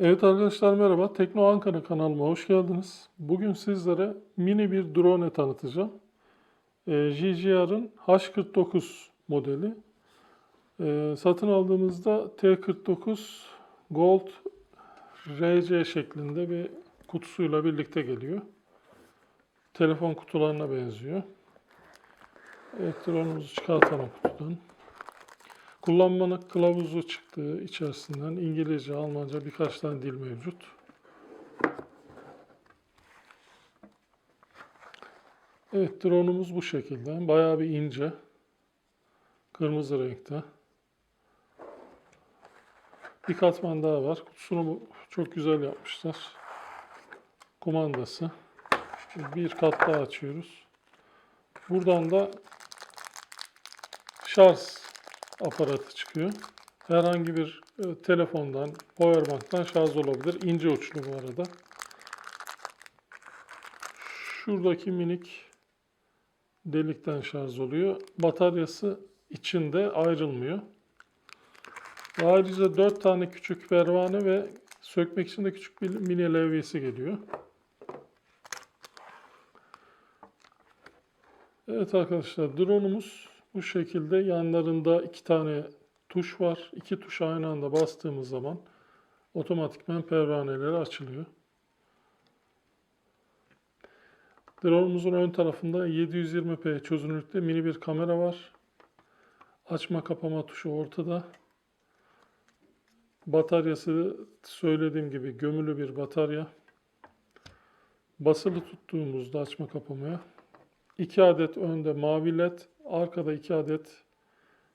Evet arkadaşlar merhaba. Tekno Ankara kanalıma hoş geldiniz. Bugün sizlere mini bir drone tanıtacağım. Ee, JGR'ın H49 modeli. Ee, satın aldığımızda T49 Gold RC şeklinde bir kutusuyla birlikte geliyor. Telefon kutularına benziyor. Evet drone'umuzu çıkartalım kutudan. Kullanmanın kılavuzu çıktığı içerisinden İngilizce, Almanca birkaç tane dil mevcut. Evet, drone'umuz bu şekilde. Bayağı bir ince. Kırmızı renkte. Bir katman daha var. Kutusunu çok güzel yapmışlar. Kumandası. Bir kat daha açıyoruz. Buradan da şarj aparatı çıkıyor. Herhangi bir e, telefondan, powerbank'tan şarj olabilir. İnce uçlu bu arada. Şuradaki minik delikten şarj oluyor. Bataryası içinde ayrılmıyor. Ayrıca 4 tane küçük pervane ve sökmek için de küçük bir mini levyesi geliyor. Evet arkadaşlar drone'umuz bu şekilde yanlarında iki tane tuş var. İki tuş aynı anda bastığımız zaman otomatikman pervaneleri açılıyor. Drone'umuzun ön tarafında 720p çözünürlükte mini bir kamera var. Açma kapama tuşu ortada. Bataryası söylediğim gibi gömülü bir batarya. Basılı tuttuğumuzda açma kapamaya 2 adet önde mavi led, arkada 2 adet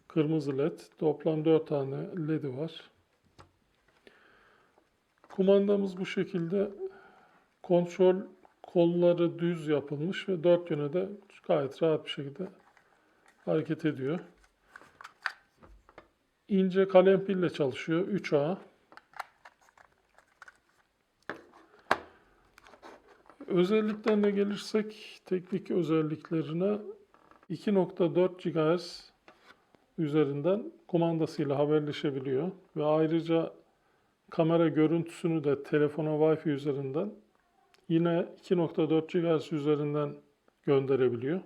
kırmızı led. Toplam 4 tane ledi var. Kumandamız bu şekilde kontrol kolları düz yapılmış ve dört yöne de gayet rahat bir şekilde hareket ediyor. İnce kalem pille çalışıyor. 3A. Özelliklerine gelirsek teknik özelliklerine 2.4 GHz üzerinden kumandasıyla haberleşebiliyor ve ayrıca kamera görüntüsünü de telefona Wi-Fi üzerinden yine 2.4 GHz üzerinden gönderebiliyor.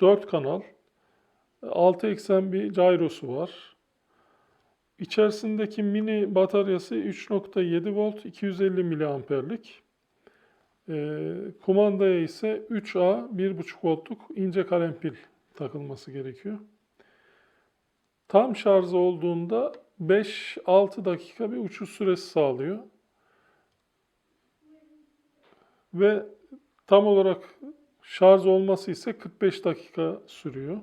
4 kanal, 6 eksen bir gyrosu var. İçerisindeki mini bataryası 3.7 volt 250 miliamperlik. Ee, kumandaya ise 3A 1.5 voltluk ince kalem pil takılması gerekiyor. Tam şarj olduğunda 5-6 dakika bir uçuş süresi sağlıyor. Ve tam olarak şarj olması ise 45 dakika sürüyor.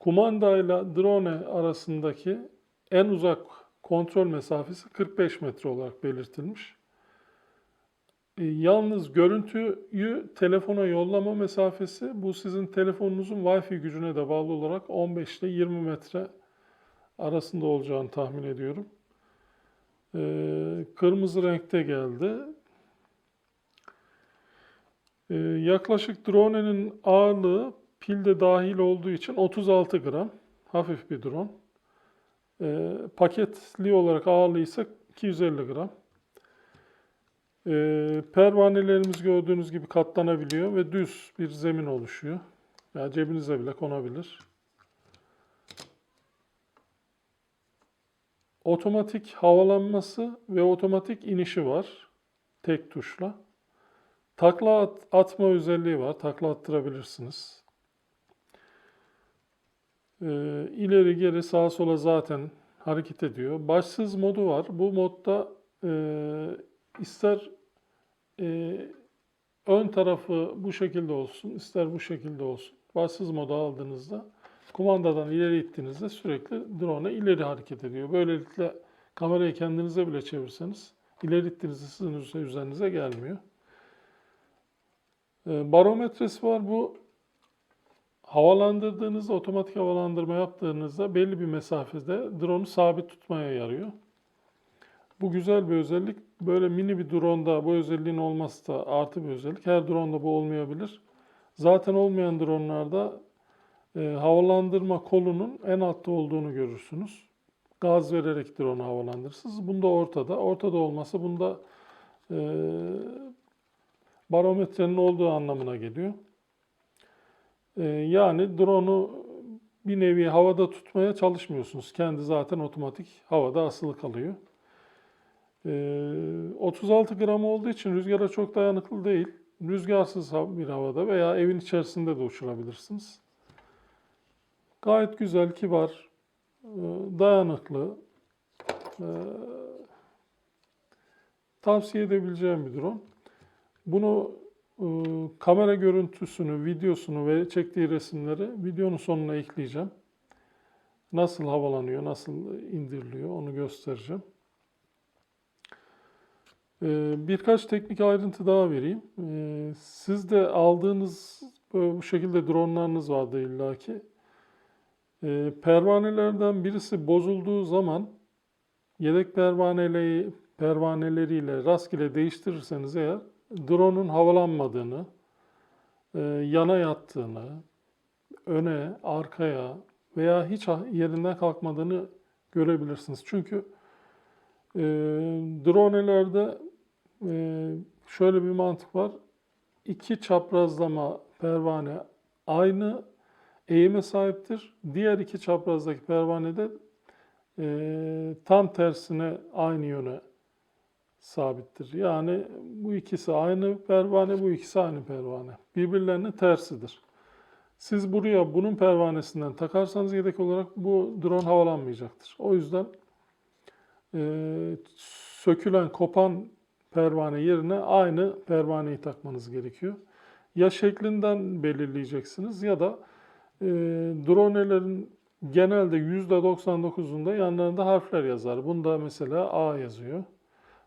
Kumandayla drone arasındaki en uzak kontrol mesafesi 45 metre olarak belirtilmiş. E, Yalnız görüntüyü telefona yollama mesafesi bu sizin telefonunuzun Wi-Fi gücüne de bağlı olarak 15 ile 20 metre arasında olacağını tahmin ediyorum. E, Kırmızı renkte geldi. E, Yaklaşık drone'nin ağırlığı pilde dahil olduğu için 36 gram. Hafif bir drone. E, Paketli olarak ağırlığı ise 250 gram. Ee, pervanelerimiz gördüğünüz gibi katlanabiliyor ve düz bir zemin oluşuyor. Yani cebinize bile konabilir. Otomatik havalanması ve otomatik inişi var. Tek tuşla. Takla at- atma özelliği var. Takla attırabilirsiniz. Ee, ileri geri sağa sola zaten hareket ediyor. Başsız modu var. Bu modda e, ister e, ön tarafı bu şekilde olsun, ister bu şekilde olsun. Başsız moda aldığınızda kumandadan ileri ittiğinizde sürekli drone ileri hareket ediyor. Böylelikle kamerayı kendinize bile çevirseniz ileri ittiğinizde sizin üzerinize gelmiyor. E, barometresi var. Bu havalandırdığınızda, otomatik havalandırma yaptığınızda belli bir mesafede drone'u sabit tutmaya yarıyor. Bu güzel bir özellik. Böyle mini bir drone'da bu özelliğin olması da artı bir özellik. Her drone'da bu olmayabilir. Zaten olmayan drone'larda e, havalandırma kolunun en altta olduğunu görürsünüz. gaz vererek drone'u havalandırırsınız. Bunda ortada. Ortada olması bunda e, barometrenin olduğu anlamına geliyor. E, yani drone'u bir nevi havada tutmaya çalışmıyorsunuz. Kendi zaten otomatik havada asılı kalıyor. E, 36 gram olduğu için rüzgara çok dayanıklı değil. Rüzgarsız bir havada veya evin içerisinde de uçurabilirsiniz. Gayet güzel, kibar, e, dayanıklı. e, Tavsiye edebileceğim bir drone. Bunu e, kamera görüntüsünü, videosunu ve çektiği resimleri videonun sonuna ekleyeceğim. Nasıl havalanıyor, nasıl indiriliyor onu göstereceğim. E, Birkaç teknik ayrıntı daha vereyim. E, Siz de aldığınız bu şekilde dronlarınız vardı illaki. E, Pervanelerden birisi bozulduğu zaman yedek pervaneleri, pervaneleriyle rastgele değiştirirseniz eğer drone'un havalanmadığını, e, yana yattığını, öne, arkaya veya hiç ha- yerinden kalkmadığını görebilirsiniz. Çünkü e, dronelerde şöyle bir mantık var. İki çaprazlama pervane aynı eğime sahiptir. Diğer iki çaprazdaki pervane de e, tam tersine aynı yöne sabittir. Yani bu ikisi aynı pervane, bu ikisi aynı pervane. Birbirlerinin tersidir. Siz buraya bunun pervanesinden takarsanız yedek olarak bu drone havalanmayacaktır. O yüzden e, sökülen, kopan pervane yerine aynı pervaneyi takmanız gerekiyor. Ya şeklinden belirleyeceksiniz ya da e, dronelerin genelde %99'unda yanlarında harfler yazar. Bunda mesela A yazıyor.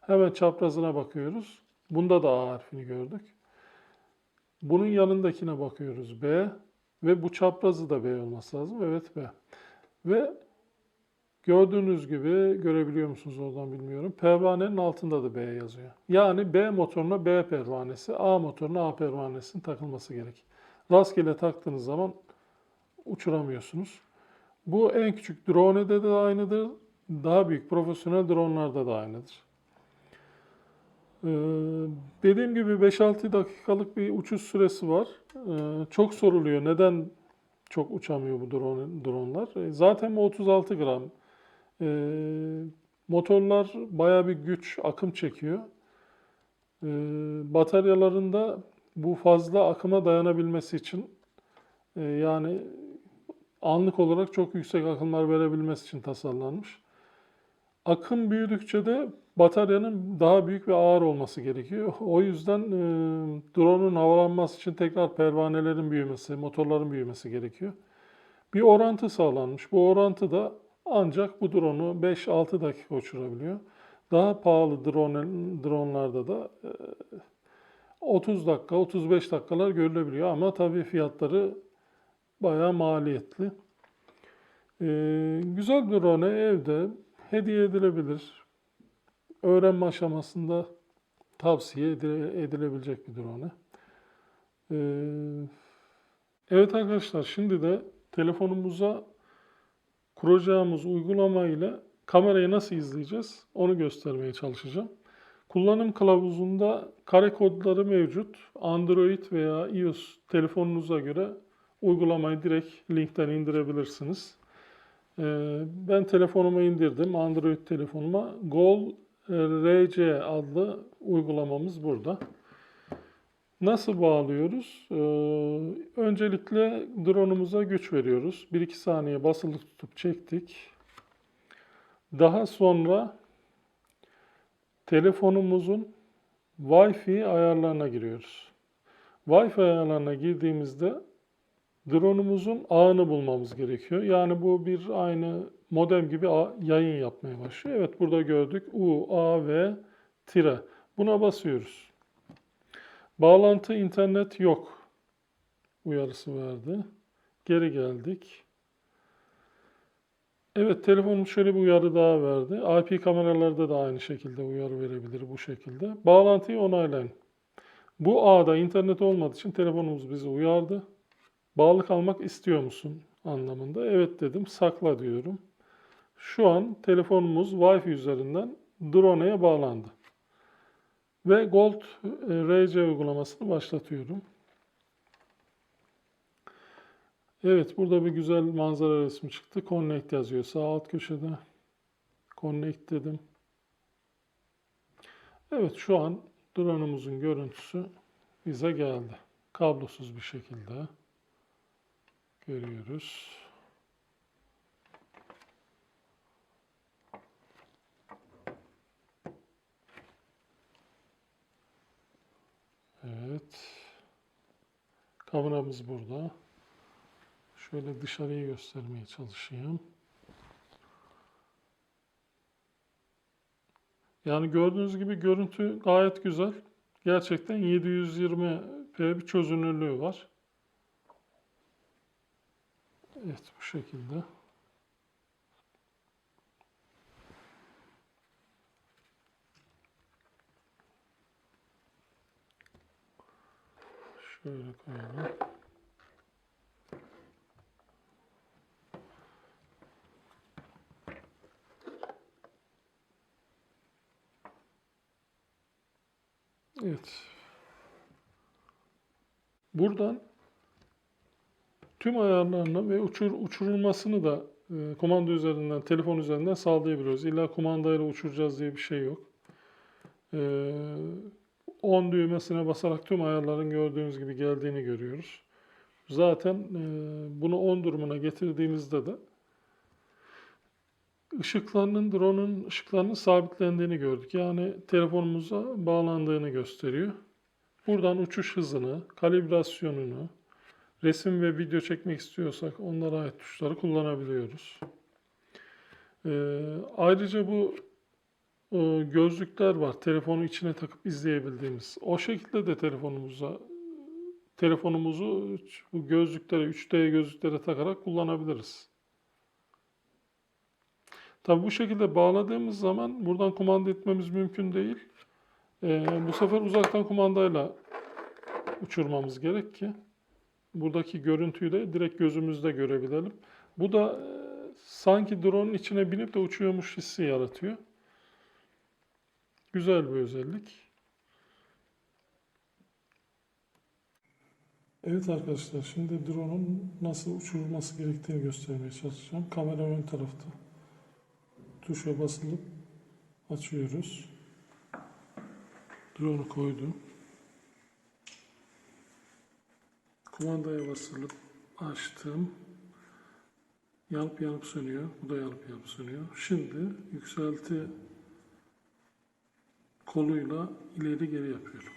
Hemen çaprazına bakıyoruz. Bunda da A harfini gördük. Bunun yanındakine bakıyoruz B ve bu çaprazı da B olması lazım. Evet B. Ve gördüğünüz gibi görebiliyor musunuz oradan bilmiyorum. Pervanenin altında da B yazıyor. Yani B motoruna B pervanesi, A motoruna A pervanesinin takılması gerek. Rastgele taktığınız zaman uçuramıyorsunuz. Bu en küçük drone'de de aynıdır. Daha büyük profesyonel drone'larda da aynıdır. Ee, dediğim gibi 5-6 dakikalık bir uçuş süresi var. Ee, çok soruluyor. Neden çok uçamıyor bu drone, dronlar? E, zaten bu 36 gram. Ee, motorlar bayağı bir güç, akım çekiyor. Ee, bataryalarında bu fazla akıma dayanabilmesi için e, yani anlık olarak çok yüksek akımlar verebilmesi için tasarlanmış. Akım büyüdükçe de bataryanın daha büyük ve ağır olması gerekiyor. O yüzden e, drone'un havalanması için tekrar pervanelerin büyümesi, motorların büyümesi gerekiyor. Bir orantı sağlanmış. Bu orantı da ancak bu drone'u 5-6 dakika uçurabiliyor. Daha pahalı drone, drone'larda da e, 30 dakika, 35 dakikalar görülebiliyor ama tabii fiyatları bayağı maliyetli. Ee, güzel drone evde hediye edilebilir. Öğrenme aşamasında tavsiye edile- edilebilecek bir drone. Ee, evet arkadaşlar şimdi de telefonumuza kuracağımız uygulama ile kamerayı nasıl izleyeceğiz onu göstermeye çalışacağım. Kullanım kılavuzunda kare kodları mevcut. Android veya iOS telefonunuza göre uygulamayı direkt linkten indirebilirsiniz. Ee, Ben telefonuma indirdim. Android telefonuma. Gol RC adlı uygulamamız burada. Nasıl bağlıyoruz? Ee, Öncelikle drone'umuza güç veriyoruz. 1-2 saniye basılı tutup çektik. Daha sonra telefonumuzun Wi-Fi ayarlarına giriyoruz. Wi-Fi ayarlarına girdiğimizde drone'umuzun ağını bulmamız gerekiyor. Yani bu bir aynı modem gibi yayın yapmaya başlıyor. Evet burada gördük U, A ve tire. Buna basıyoruz. Bağlantı internet yok uyarısı verdi. Geri geldik. Evet telefonum şöyle bir uyarı daha verdi. IP kameralarda da aynı şekilde uyarı verebilir bu şekilde. Bağlantıyı onaylayın. Bu ağda internet olmadığı için telefonumuz bizi uyardı. Bağlı kalmak istiyor musun anlamında. Evet dedim. Sakla diyorum. Şu an telefonumuz Wi-Fi üzerinden drone'e bağlandı. Ve Gold e, RC uygulamasını başlatıyorum. Evet, burada bir güzel manzara resmi çıktı. Connect yazıyor sağ alt köşede. Connect dedim. Evet, şu an drone'umuzun görüntüsü bize geldi. Kablosuz bir şekilde görüyoruz. Evet. Kameramız burada. Şöyle dışarıyı göstermeye çalışayım. Yani gördüğünüz gibi görüntü gayet güzel. Gerçekten 720p bir çözünürlüğü var. Evet bu şekilde. Şöyle koyalım. Evet. Buradan tüm ayarlarını ve uçur, uçurulmasını da e, kumanda üzerinden, telefon üzerinden sağlayabiliyoruz. İlla kumandayla uçuracağız diye bir şey yok. E, 10 düğmesine basarak tüm ayarların gördüğünüz gibi geldiğini görüyoruz. Zaten e, bunu 10 durumuna getirdiğimizde de ışıklarının, drone'un ışıklarının sabitlendiğini gördük. Yani telefonumuza bağlandığını gösteriyor. Buradan uçuş hızını, kalibrasyonunu, resim ve video çekmek istiyorsak onlara ait tuşları kullanabiliyoruz. Ee, ayrıca bu gözlükler var. Telefonu içine takıp izleyebildiğimiz. O şekilde de telefonumuza telefonumuzu bu gözlüklere, 3D gözlüklere takarak kullanabiliriz. Tabi bu şekilde bağladığımız zaman buradan kumanda etmemiz mümkün değil. Ee, bu sefer uzaktan kumandayla uçurmamız gerek ki buradaki görüntüyü de direkt gözümüzde görebilelim. Bu da e, sanki drone'un içine binip de uçuyormuş hissi yaratıyor. Güzel bir özellik. Evet arkadaşlar şimdi drone'un nasıl uçurulması gerektiğini göstermeye çalışacağım. Kamera ön tarafta. Tuşa basılıp açıyoruz. Drone'u koydum. Kumandaya basılıp açtım. Yanıp yanıp sönüyor. Bu da yanıp yanıp sönüyor. Şimdi yükselti koluyla ileri geri yapıyorum.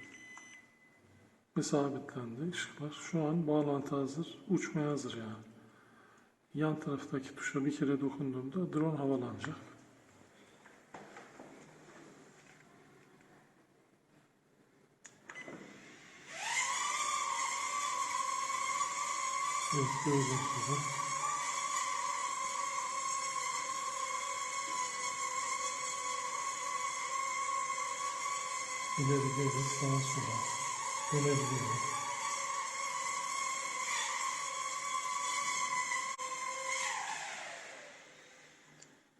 Ve sabitlendi ışıklar. Şu an bağlantı hazır. Uçmaya hazır yani. Yan taraftaki tuşa bir kere dokunduğumda drone havalanacak. Evet gördüğünüz İleri geri sağa sola dönebiliyor.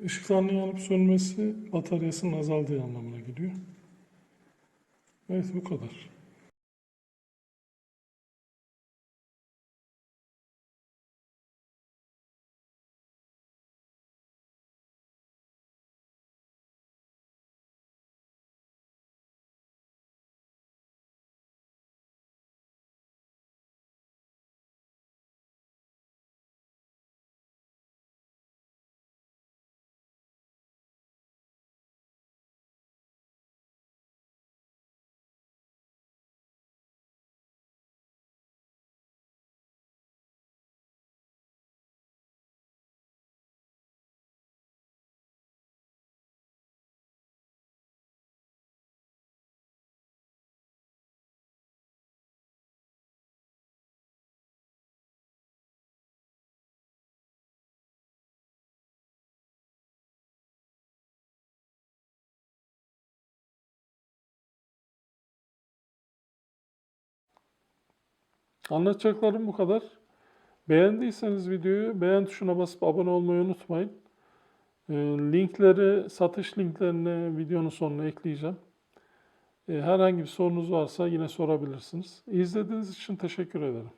Işıklarının yanıp sönmesi bataryasının azaldığı anlamına geliyor. Evet bu kadar. Anlatacaklarım bu kadar. Beğendiyseniz videoyu beğen tuşuna basıp abone olmayı unutmayın. E, linkleri, satış linklerini videonun sonuna ekleyeceğim. E, herhangi bir sorunuz varsa yine sorabilirsiniz. İzlediğiniz için teşekkür ederim.